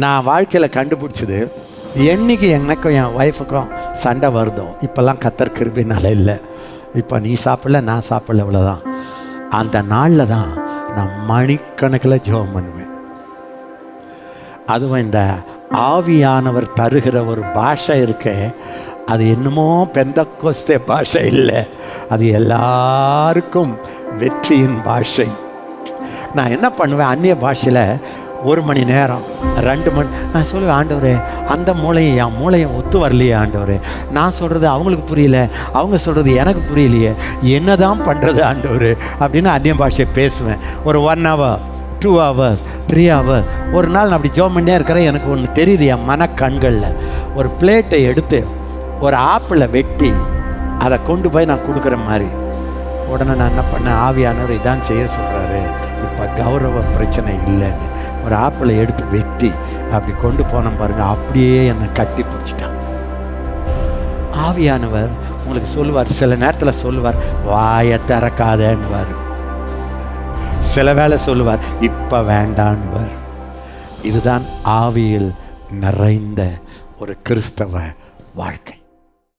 நான் வாழ்க்கையில் கண்டுபிடிச்சது என்னைக்கு எனக்கும் என் ஒய்ஃபுக்கும் சண்டை வருதோ இப்போல்லாம் கத்தர் கிருபினால இல்லை. இப்போ நீ சாப்பிடல நான் சாப்பிடல இவ்வளோதான் அந்த நாளில் தான் நான் மணிக்கணக்கில் ஜெபம் பண்ணுவேன். அதுவும் இந்த ஆவியானவர் தருகிற ஒரு பாஷை இருக்கே அது என்னமோ பெந்தக்கோஸ்தே பாஷை இல்லை. அது எல்லாருக்கும் வெற்றியின் பாஷை. நான் என்ன பண்ணுவேன் அந்நிய பாஷையில் ஒரு மணி நேரம் ரெண்டு மணி நான் சொல்லுவேன் ஆண்டவரே அந்த மூளையை என் மூளையும் ஒத்து வரலையே ஆண்டவரே. நான் சொல்கிறது அவங்களுக்கு புரியல அவங்க சொல்கிறது எனக்கு புரியலையே. என்ன தான் பண்ணுறது ஆண்டவர் அப்படின்னு அந்நிய பாஷையை பேசுவேன். ஒரு one hour two hours three hours ஒரு நாள் நான் அப்படி ஜோம் பண்ணியே இருக்கிறேன் எனக்கு ஒன்று தெரியுது என் மனக்கண்களில். ஒரு பிளேட்டை எடுத்து ஒரு ஆப்பிளை வெட்டி அதை கொண்டு போய் நான் கொடுக்குற மாதிரி. உடனே நான் என்ன பண்ணேன்? ஆவியானவர் இதான் செய்ய சொல்கிறாரு இப்போ கௌரவ பிரச்சனை இல்லைன்னு ஒரு ஆப்பிளை எடுத்து வெட்டி அப்படி கொண்டு போன பாருங்கள் அப்படியே என்னை கட்டி பிடிச்சிட்டான். ஆவியானவர் உங்களுக்கு சொல்லுவார் சில நேரத்தில் சொல்லுவார் வாயை திறக்காதேன்னுவார். சில வேளை சொல்லுவார் இப்போ வேண்டான்வார் இதுதான் ஆவியில் நிறைந்த ஒரு கிறிஸ்தவ வாழ்க்கை.